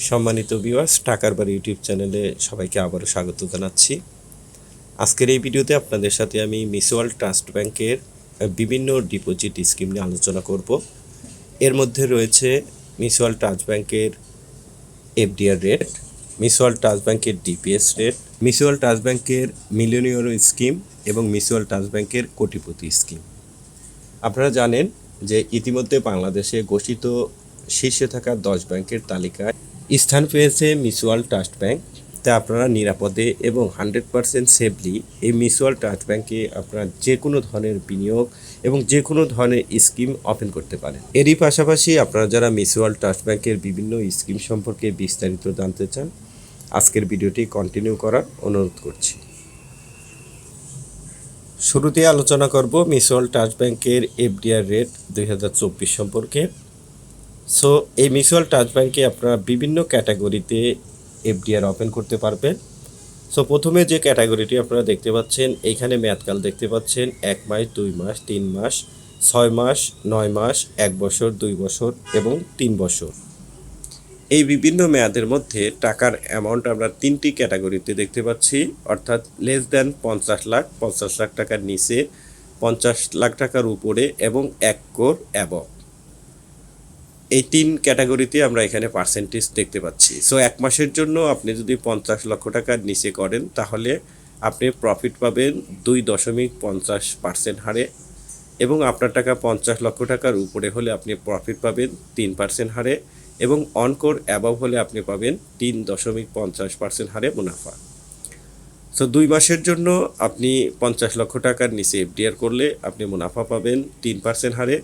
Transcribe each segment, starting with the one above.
সম্মানিত ভিউয়ার্স টাকার বাড়ি ইউটিউব চ্যানেলে সবাইকে আবারও স্বাগত জানাচ্ছি। আজকের এই ভিডিওতে আপনাদের সাথে আমি মিউচুয়াল ট্রাস্ট ব্যাংকের বিভিন্ন ডিপোজিট স্কিম নিয়ে আলোচনা করব। এর মধ্যে রয়েছে মিউচুয়াল ট্রাস্ট ব্যাংকের এফডিআর রেট মিউচুয়াল ট্রাস্ট ব্যাংকের ডিপিএস রেট মিউচুয়াল ট্রাস্ট ব্যাংকের মিলিয়নিয়র স্কিম এবং মিউচুয়াল ট্রাস্ট ব্যাংকের কোটিপতি স্কিম আপনারা জানেন যে ইতিমধ্যে বাংলাদেশে ঘোষিত শীর্ষে থাকা দশ ব্যাংকের তালিকায় স্থান পেয়েছে মিউচুয়াল ট্রাস্ট ব্যাংক। তা আপনারা নিরাপদে এবং হান্ড্রেড পারসেন্ট সেফলি এই মিউচুয়াল ট্রাস্ট ব্যাংকে আপনারা যে কোনো ধরনের বিনিয়োগ এবং যে কোনো ধরনের স্কিম ওপেন করতে পারেন। এরই পাশাপাশি আপনারা যারা মিউচুয়াল ট্রাস্ট ব্যাংকের বিভিন্ন স্কিম সম্পর্কে বিস্তারিত জানতে চান, আজকের ভিডিওটি কন্টিনিউ করার অনুরোধ করছি। শুরুতে আলোচনা করব মিউচুয়াল ট্রাস্ট ব্যাংকের এফডিআর রেট দুই হাজার চব্বিশ সম্পর্কে। সো এই মিউচুয়াল ট্রাস্ট ব্যাংকে আপনারা বিভিন্ন ক্যাটাগরিতে এফডিআর ওপেন করতে পারবেন। সো প্রথমে যে ক্যাটাগরিটি আপনারা দেখতে পাচ্ছেন, এইখানে মেয়াদকাল দেখতে পাচ্ছেন, এক মাস, দুই মাস, তিন মাস, ছয় মাস, নয় মাস, এক বছর, দুই বছর এবং তিন বছর। এই বিভিন্ন মেয়াদের মধ্যে টাকার অ্যামাউন্ট আমরা তিনটি ক্যাটাগরিতে দেখতে পাচ্ছি, অর্থাৎ লেস দ্যান পঞ্চাশ লাখ পঞ্চাশ লাখ টাকার নিচে, পঞ্চাশ লাখ টাকার উপরে এবং এক কোর অ্যাবভ এই তিন ক্যাটাগরিতে আমরা এখানে পার্সেন্টেজ দেখতে পাচ্ছি। সো এক মাসের জন্য আপনি যদি পঞ্চাশ লক্ষ টাকার নিচে করেন, তাহলে আপনি প্রফিট পাবেন দুই দশমিক পঞ্চাশ পার্সেন্ট হারে এবং আপনার টাকা পঞ্চাশ লক্ষ টাকার উপরে হলে আপনি প্রফিট পাবেন তিন পার্সেন্ট হারে এবং অনকোর অ্যাবাভ হলে আপনি পাবেন তিন দশমিক পঞ্চাশ পার্সেন্ট হারে মুনাফা। সো দুই মাসের জন্য আপনি পঞ্চাশ লক্ষ টাকার নিচে এফডিআর করলে আপনি মুনাফা পাবেন তিন পার্সেন্ট হারে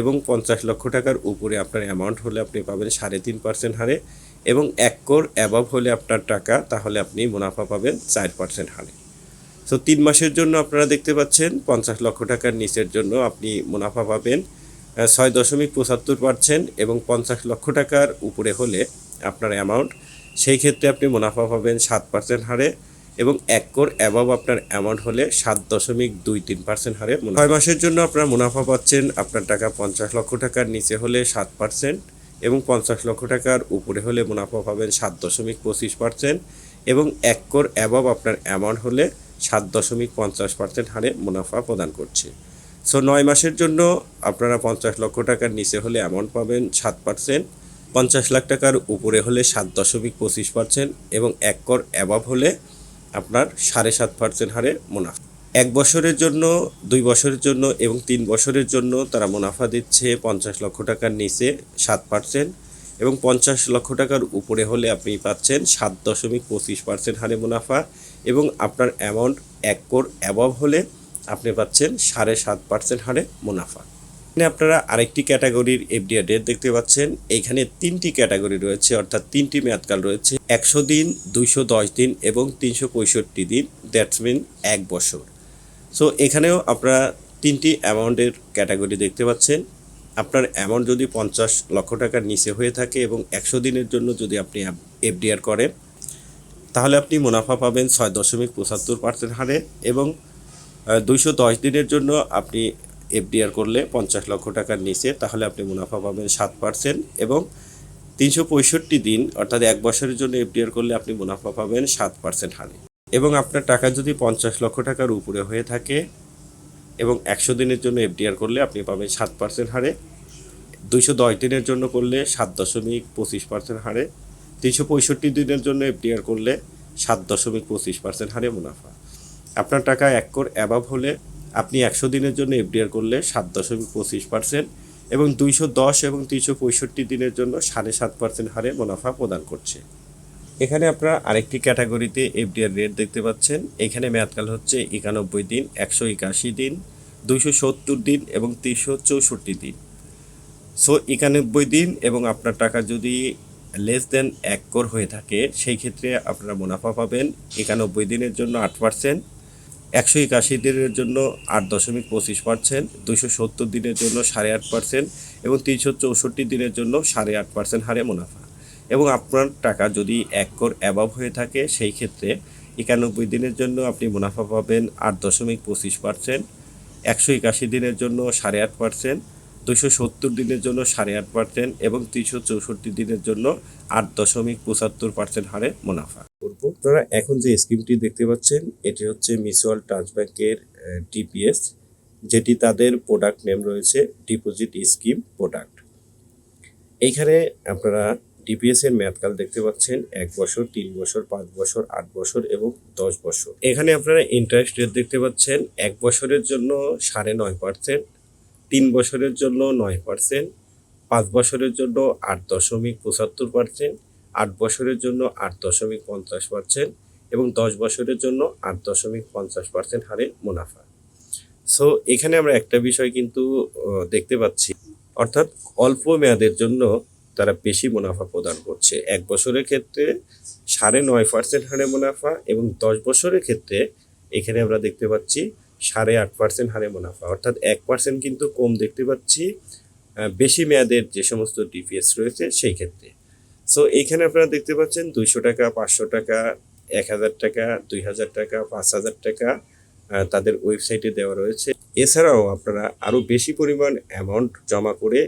এবং পঞ্চাশ লক্ষ টাকার উপরে আপনার অ্যামাউন্ট হলে আপনি পাবেন সাড়ে তিন পার্সেন্ট হারে এবং এক কোর অ্যাবাভ হলে আপনার টাকা, তাহলে আপনি মুনাফা পাবেন চার পার্সেন্ট হারে। সো তিন মাসের জন্য আপনারা দেখতে পাচ্ছেন পঞ্চাশ লক্ষ টাকার নিচের জন্য আপনি মুনাফা পাবেন ছয় দশমিক পঁচাত্তর পার্সেন্ট এবং পঞ্চাশ লক্ষ টাকার উপরে হলে আপনার অ্যামাউন্ট সেই ক্ষেত্রে আপনি মুনাফা পাবেন সাত পার্সেন্ট হারে। এবং এক কোর অ্যাবাভ আপনার অ্যামাউন্ট হলে সাত দশমিক দুই তিন পার্সেন্ট হারে। ছয় মাসের জন্য আপনার মুনাফা পাচ্ছেন আপনার টাকা পঞ্চাশ লক্ষ টাকার নিচে হলে সাত পার্সেন্ট এবং পঞ্চাশ লক্ষ টাকার উপরে হলে মুনাফা পাবেন সাত দশমিক পঁচিশ পার্সেন্ট এবং এক কোর অ্যাবাভ আপনার অ্যামাউন্ট হলে সাত দশমিক পঞ্চাশ পার্সেন্ট হারে মুনাফা প্রদান করছে সো নয় মাসের জন্য আপনারা পঞ্চাশ লক্ষ টাকার নিচে হলে অ্যামাউন্ট পাবেন সাত পার্সেন্ট পঞ্চাশ লাখ টাকার উপরে হলে সাত দশমিক পঁচিশ পার্সেন্ট এবং এক কর অ্যাবাভ হলে আপনার সাড়ে সাত পার্সেন্ট হারে মুনাফা। এক বছরের জন্য, দুই বছরের জন্য এবং তিন বছরের জন্য তারা মুনাফা দিচ্ছে পঞ্চাশ লক্ষ টাকার নিচে সাত পার্সেন্ট এবং পঞ্চাশ লক্ষ টাকার উপরে হলে আপনি পাচ্ছেন সাত দশমিক পঁচিশ পার্সেন্ট হারে মুনাফা এবং আপনার অ্যামাউন্ট এক কোর অ্যাবভ হলে আপনি পাচ্ছেন সাড়ে সাত পার্সেন্ট হারে মুনাফা। এখানে আপনারা আরেকটি ক্যাটাগরির এফডিআর ডেট দেখতে পাচ্ছেন। এইখানে তিনটি ক্যাটাগরি রয়েছে, অর্থাৎ তিনটি মেয়াদকাল রয়েছে। একশো দিন, দুইশো দশ দিন এবং তিনশো পঁয়ষট্টি দিন। দ্যাটস মিন এক বছর। সো এখানেও আপনারা তিনটি অ্যামাউন্টের ক্যাটাগরি দেখতে পাচ্ছেন। আপনার অ্যামাউন্ট যদি পঞ্চাশ লক্ষ টাকার নিচে হয়ে থাকে এবং একশো দিনের জন্য যদি আপনি এফডিআর করেন, তাহলে আপনি মুনাফা পাবেন ছয় দশমিক পঁচাত্তর পার্সেন্ট হারে এবং দুইশো দশ দিনের জন্য আপনি এফডিআর করলে পঞ্চাশ লক্ষ টাকার নিচে, তাহলে আপনি মুনাফা পাবেন সাত পার্সেন্ট এবং তিনশো পঁয়ষট্টি দিন, অর্থাৎ এক বছরের জন্য এফডিআর করলে আপনি মুনাফা পাবেন সাত পার্সেন্ট হারে। এবং আপনার টাকা যদি পঞ্চাশ লক্ষ টাকার উপরে হয়ে থাকে এবং একশো দিনের জন্য এফডিআর করলে আপনি পাবেন সাত পার্সেন্ট হারে, দুইশো দশ দিনের জন্য করলে সাত দশমিক পঁচিশ পার্সেন্ট হারে, তিনশো পঁয়ষট্টি দিনের জন্য এফডিআর করলে সাত দশমিক পঁচিশ পার্সেন্ট হারে মুনাফা। আপনার টাকা এক কোর অ্যাবাভ হলে আপনি একশো দিনের জন্য এফডিআর করলে সাত দশমিক পঁচিশ পার্সেন্ট এবং দুইশো দশ এবং তিনশো পঁয়ষট্টি দিনের জন্য সাড়ে সাত পার্সেন্ট হারে মুনাফা প্রদান করছে। এখানে আপনারা আরেকটি ক্যাটাগরিতে এফডিআর রেট দেখতে পাচ্ছেন। এখানে মেয়াদকাল হচ্ছে একানব্বই দিন, একশো একাশি দিন, দুইশো সত্তর দিন এবং তিনশো চৌষট্টি দিন। সো, একানব্বই দিন এবং আপনার টাকা যদি লেস দেন এক কর হয়ে থাকে, সেই ক্ষেত্রে আপনারা মুনাফা পাবেন একানব্বই দিনের জন্য আট পার্সেন্ট। একশো একাশি দিনের জন্য আট দশমিক পঁচিশ পার্সেন্ট দুশো সত্তর দিনের জন্য সাড়ে আট পার্সেন্ট এবং তিনশো চৌষট্টি দিনের জন্য সাড়ে আট পার্সেন্ট হারে মুনাফা। এবং আপনার টাকা যদি এক কর অ্যাবাভ হয়ে থাকে, সেই ক্ষেত্রে একানব্বই দিনের জন্য আপনি মুনাফা পাবেন আট দশমিক পঁচিশ পার্সেন্ট, একশো একাশি দিনের জন্য সাড়ে আট পার্সেন্ট দুশো সত্তর দিনের জন্য সাড়ে আট পার্সেন্ট এবং তিনশো চৌষট্টি দিনের জন্য আট দশমিক পঁচাত্তর পার্সেন্ট হারে মুনাফা। করব। আপনারা এখন যে স্কিমটি দেখতে পাচ্ছেন, এটি হচ্ছে মিউচুয়াল ট্রাস্ট ব্যাংকের ডিপিএস যেটি তাদের প্রোডাক্ট নেম রয়েছে ডিপোজিট স্কিম প্রোডাক্ট এইখানে আপনারা ডিপিএস এর মেয়াদকাল দেখতে পাচ্ছেন, এক বছর, তিন বছর, পাঁচ বছর, আট বছর এবং দশ বছর। এখানে আপনারা ইন্টারেস্ট রেট দেখতে পাচ্ছেন, এক বছরের জন্য সাড়ে নয় পার্সেন্ট তিন বছরের জন্য নয় পার্সেন্ট পাঁচ বছরের জন্য আট দশমিক পঁচাত্তর পার্সেন্ট আট বছরের জন্য আট দশমিক পঞ্চাশ পার্সেন্ট এবং দশ বছরের জন্য আট দশমিক পঞ্চাশ পার্সেন্ট হারে মুনাফা। সো এখানে আমরা একটা বিষয় কিন্তু দেখতে পাচ্ছি। অর্থাৎ অল্প মেয়াদের জন্য তারা বেশি মুনাফা প্রদান করছে। এক বছরের ক্ষেত্রে সাড়ে নয় পার্সেন্ট হারে মুনাফা এবং দশ বছরের ক্ষেত্রে এখানে আমরা দেখতে পাচ্ছি সাড়ে আট পার্সেন্ট হারে মুনাফা। অর্থাৎ এক পার্সেন্ট কিন্তু কম দেখতে পাচ্ছি বেশি মেয়াদের যে সমস্ত ডিপিএস রয়েছে সেই ক্ষেত্রে। সো এইখানে আপনারা দেখতে পাচ্ছেন দুইশো টাকা, পাঁচশো টাকা, এক হাজার টাকা, দুই হাজার টাকা, পাঁচ হাজার টাকা তাদের ওয়েবসাইটে দেওয়া রয়েছে। এছাড়াও আপনারা আরও বেশি পরিমাণ অ্যামাউন্ট জমা করে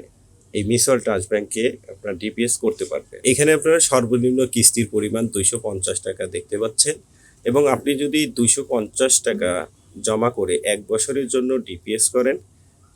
এই মিসল ট্রাস্ট ব্যাংকে আপনারা ডিপিএস করতে পারবেন। এখানে আপনারা সর্বনিম্ন কিস্তির পরিমাণ দুইশো পঞ্চাশ টাকা দেখতে পাচ্ছেন এবং আপনি যদি দুইশো পঞ্চাশ টাকা জমা করে এক বছরের জন্য ডিপিএস করেন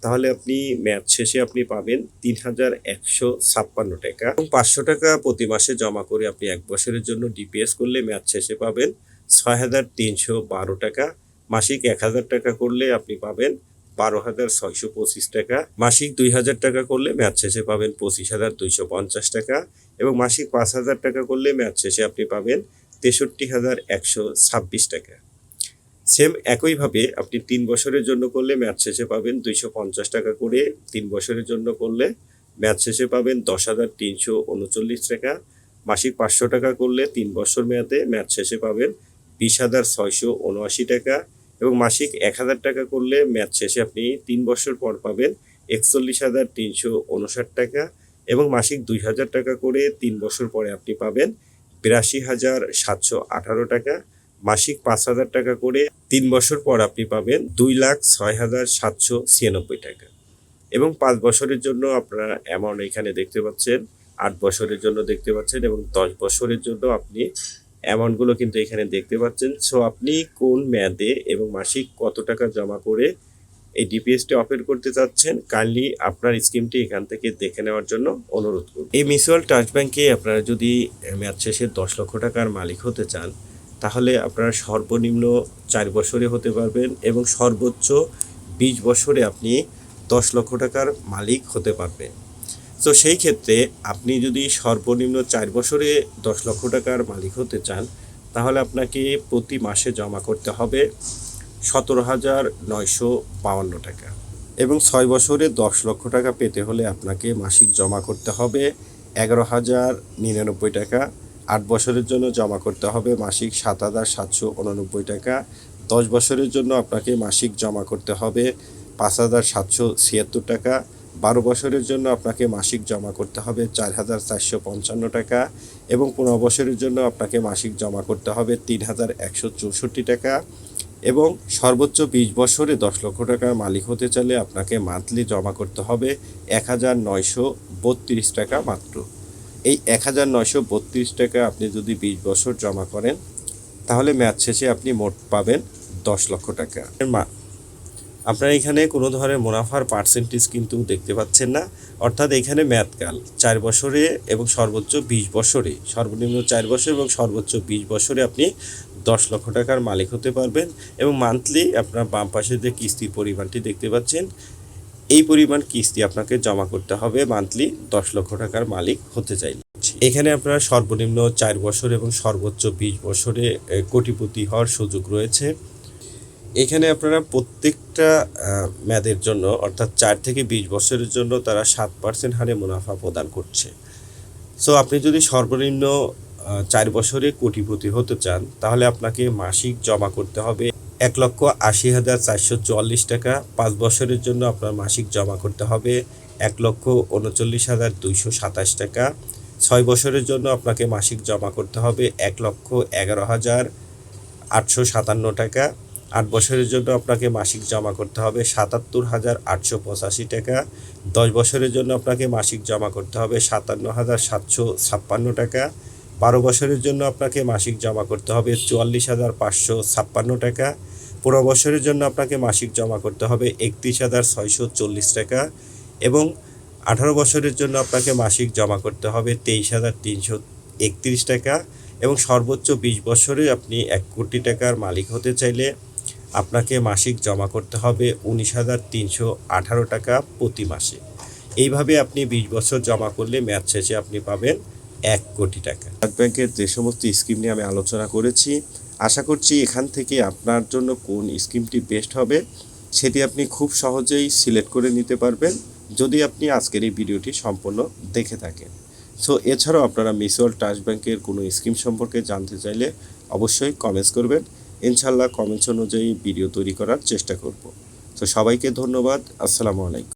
তাহলে আপনি ম্যাচ শেষে আপনি পাবেন তিন হাজার একশো ছাপ্পান্ন টাকা। এবং পাঁচশো টাকা প্রতি মাসে জমা করে আপনি এক বছরের জন্য ডিপিএস করলে ম্যাচ শেষে পাবেন ছয় হাজার তিনশো বারো টাকা। মাসিক এক হাজার টাকা করলে আপনি পাবেন বারো হাজার ছয়শো পঁচিশ টাকা। মাসিক দুই হাজার টাকা করলে ম্যাচ শেষে পাবেন পঁচিশ হাজার দুইশো পঞ্চাশ টাকা। এবং মাসিক পাঁচ হাজার টাকা করলে ম্যাচ শেষে আপনি পাবেন তেষট্টি হাজার একশো ছাব্বিশ টাকা। সেম একইভাবে আপনি তিন বছরের জন্য করলে ম্যাচ শেষে পাবেন দুইশো পঞ্চাশ টাকা করে। তিন বছরের জন্য করলে ম্যাচ শেষে পাবেন দশ হাজার তিনশো উনচল্লিশ টাকা। মাসিক পাঁচশো টাকা করলে তিন বছর মেয়াদে ম্যাচ শেষে পাবেন বিশ হাজার ছয়শো উনআশি টাকা। এবং মাসিক এক হাজার টাকা করলে ম্যাচ শেষে আপনি তিন বছর পর পাবেন একচল্লিশ হাজার তিনশো উনষাট টাকা। এবং মাসিক দুই হাজার টাকা করে তিন বছর পরে আপনি পাবেন বিরাশি হাজার সাতশো আঠারো টাকা। মাসিক পাঁচ হাজার টাকা করে তিন বছর পর আপনি পাবেন দুই লাখ ছয় হাজার সাতশো ছিয়ানব্বই টাকা। এবং পাঁচ বছরের জন্য আপনারা অ্যামাউন্ট এখানে দেখতে পাচ্ছেন, আট বছরের জন্য দেখতে পাচ্ছেন এবং দশ বছরের জন্য আপনি অ্যামাউন্টগুলো কিন্তু এখানে দেখতে পাচ্ছেন। সো আপনি কোন মেয়াদে এবং মাসিক কত টাকা জমা করে এই ডিপিএসটি অফার করতে চাচ্ছেন, কাইন্ডলি আপনার স্কিমটি এখান থেকে দেখে নেওয়ার জন্য অনুরোধ করব। এই মিউচুয়াল ট্রাস্ট ব্যাংকে আপনারা যদি মেয়াদ শেষে দশ লক্ষ টাকার মালিক হতে চান তাহলে আপনারা সর্বনিম্ন চার বছরে হতে পারবেন এবং সর্বোচ্চ বিশ বছরে আপনি দশ লক্ষ টাকার মালিক হতে পারবেন। তো সেই ক্ষেত্রে আপনি যদি সর্বনিম্ন চার বছরে দশ লক্ষ টাকার মালিক হতে চান, তাহলে আপনাকে প্রতি মাসে জমা করতে হবে সতেরো হাজার নয়শো বাউন্ন টাকা এবং ছয় বছরে দশ লক্ষ টাকা পেতে হলে আপনাকে মাসিক জমা করতে হবে এগারো হাজার নিরানব্বই টাকা আট বছরের জন্য জমা করতে হবে মাসিক সাত হাজার সাতশো উননব্বই টাকা। দশ বছরের জন্য আপনাকে মাসিক জমা করতে হবে পাঁচ হাজার সাতশো ছিয়াত্তর টাকা। বারো বছরের জন্য আপনাকে মাসিক জমা করতে হবে চার হাজার চারশো পঞ্চান্ন টাকা এবং পনেরো বছরের জন্য আপনাকে মাসিক জমা করতে হবে তিন হাজার একশো চৌষট্টি টাকা। এবং সর্বোচ্চ বিশ বছরে দশ লক্ষ টাকার মালিক হতে চাইলে আপনাকে মান্থলি জমা করতে হবে এক হাজার নয়শো বত্রিশ টাকা মাত্র। এই এক হাজার নয়শো বত্রিশ টাকা আপনি যদি বিশ বছর জমা করেন, তাহলে ম্যাচ শেষে আপনি মোট পাবেন দশ লক্ষ টাকা। মা আপনারা এখানে কোনো ধরনের মুনাফার পার্সেন্টেজ কিন্তু দেখতে পাচ্ছেন না। অর্থাৎ এখানে মেয়াদকাল চার বছরে এবং সর্বোচ্চ বিশ বছরে, সর্বনিম্ন চার বছর এবং সর্বোচ্চ বিশ বছরে আপনি দশ লক্ষ টাকার মালিক হতে পারবেন এবং মান্থলি আপনার বাম পাশে যে কিস্তির পরিমাণটি দেখতে পাচ্ছেন এই পরিমাণ কিস্তি আপনাকে জমা করতে হবে মান্থলি দশ লক্ষ টাকার মালিক হতে চাইলে। এখানে আপনারা সর্বনিম্ন চার বছর এবং সর্বোচ্চ বিশ বছরে কোটিপতি হওয়ার সুযোগ রয়েছে। এখানে আপনারা প্রত্যেকটা মেয়াদের জন্য, অর্থাৎ চার থেকে বিশ বছরের জন্য তারা সাত পার্সেন্ট হারে মুনাফা প্রদান করছে। সো আপনি যদি সর্বনিম্ন চার বছরে কোটিপতি হতে চান, তাহলে আপনাকে মাসিক জমা করতে হবে এক লক্ষ আশি হাজার চারশো চুয়াল্লিশ টাকা পাঁচ বছরের জন্য আপনার মাসিক জমা করতে হবে। এক লক্ষ উনচল্লিশ হাজার দুইশো সাতাশ টাকা ছয় বছরের জন্য আপনাকে মাসিক জমা করতে হবে এক লক্ষ এগারো হাজার আটশো সাতান্ন টাকা আট বছরের জন্য আপনাকে মাসিক জমা করতে হবে সাতাত্তর হাজার আটশো পঁচাশি টাকা দশ বছরের জন্য আপনাকে মাসিক জমা করতে হবে সাতান্ন হাজার সাতশো ছাপ্পান্ন টাকা বারো বছরের জন্য আপনাকে মাসিক জমা করতে হবে চুয়াল্লিশ হাজার পাঁচশো ছাপ্পান্ন টাকা। পনেরো বছরের জন্য আপনাকে মাসিক জমা করতে হবে একত্রিশ হাজার ছয়শো চল্লিশ টাকা এবং আঠারো বছরের জন্য আপনাকে মাসিক জমা করতে হবে তেইশ হাজার তিনশো একত্রিশ টাকা এবং সর্বোচ্চ বিশ বছরে আপনি এক কোটি টাকার মালিক হতে চাইলে আপনাকে মাসিক জমা করতে হবে উনিশ হাজার তিনশো আঠারো টাকা প্রতি মাসে। এইভাবে আপনি বিশ বছর জমা করলে ম্যাচ শেষে আপনি পাবেন এক কোটি টাকা। ব্যাংকের যে সমস্ত স্কিম নিয়ে আমি আলোচনা করেছি, আশা করছি এখান থেকে আপনার জন্য কোন স্কিমটি বেস্ট হবে, সেটি আপনি খুব সহজেই সিলেক্ট করে নিতে পারবেন, যদি আপনি আজকের এই ভিডিওটি সম্পূর্ণ দেখে থাকেন। সো এছাড়াও আপনারা মিউচুয়াল ট্রাস্ট ব্যাংকের কোনো স্কিম সম্পর্কে জানতে চাইলে অবশ্যই কমেন্টস করবেন ইনশাল্লাহ কমেন্টস অনুযায়ী ভিডিও তৈরি করার চেষ্টা করব। তো সবাইকে ধন্যবাদ, আসসালামু আলাইকুম।